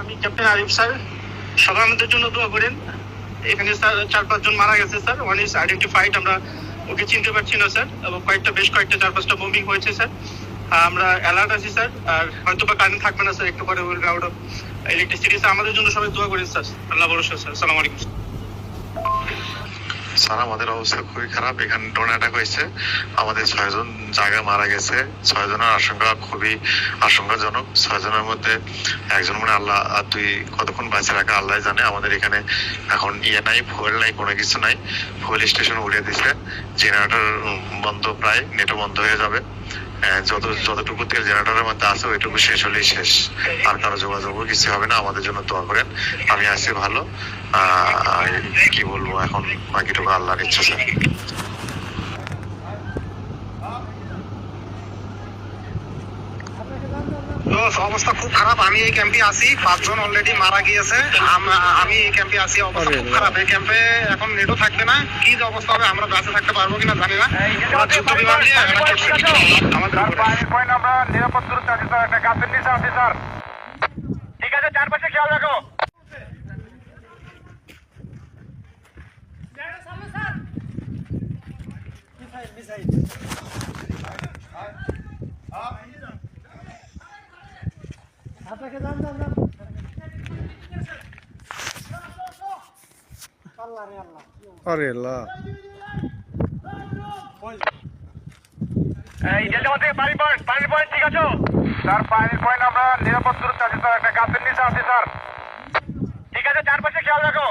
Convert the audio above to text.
আমি captain Arif sir. সবাই আমাদের জন্য দোয়া করেন। এখানে স্যার, চার পাঁচজন মারা গেছে, স্যার। ওয়ান ইজ আইডেন্টিফাইড আমরা ওকে চিনতে পারছি না, স্যার। এবং কয়েকটা, বেশ কয়েকটা, চার পাঁচটা বোমিং হয়েছে, স্যার। আমরা অ্যালার্ট আছি, স্যার। আর হয়তো বা কারেন্ট থাকবে না, স্যার। একটু পরে will out of electricity sir. আমাদের জন্য সবাই দোয়া করেন, স্যার। আল্লাহ ভরসা, স্যার। সালাম আলাইকুম স্যার, আমাদের অবস্থা খুবই খারাপ। এখানে ড্রোন অ্যাটাক হয়েছে। আমাদের ছয়জন জায়গা মারা গেছে। ছয়জনের আশঙ্কা খুবই আশঙ্কাজনক। ছয়জনের মধ্যে একজন মানে আল্লাহ তুই কতক্ষণ বাঁচে রাখা আল্লাহ জানে। আমাদের এখানে এখন ইয়ে নাই ফুয়েল নাই, কোনো কিছু নাই। ফুয়েল স্টেশন উড়িয়ে দিছে। জেনারেটর বন্ধ প্রায় নেটও বন্ধ হয়ে যাবে। যত, যতটুকু তেল জেনারেটরের মধ্যে আছে, ওইটুকু শেষ হলেই শেষ। আর কারও যোগাযোগও কিছু হবে না। আমাদের জন্য দোয়া করেন। আমি আছি ভালো। আর কি বলব এখন বাকিটুকু আল্লাহর ইচ্ছা স্যার তো অবস্থা খুব খারাপ আমি এই ক্যাম্পে আছি পাঁচজন অলরেডি মারা গিয়েছে। আমি এই ক্যাম্পে আছি অবস্থা খুব খারাপ। এই ক্যাম্পে এখন নেটও থাকবে না কি যে অবস্থা হবে আমরা বাসে থাকতে পারব কিনা জানি না। যুদ্ধ বিমান দিয়ে একটা ছোট্ট আমাদের আমরা নিরাপদ দূরত্বে আছি স্যার। একটা গাছের নিচে আছি স্যার। ঠিক আছে চারপাশে খেয়াল রাখো। আরে আল্লাহ এই যেতে আমাদের পানি পয়েন্ট পানির পয়েন্ট ঠিক আছে? স্যার পানির পয়েন্ট আমরা নিরাপদ দূরত্বে আছি, স্যার, একটা গাছের নিচে আছি, স্যার। ঠিক আছে, চারপাশে খেয়াল রাখো।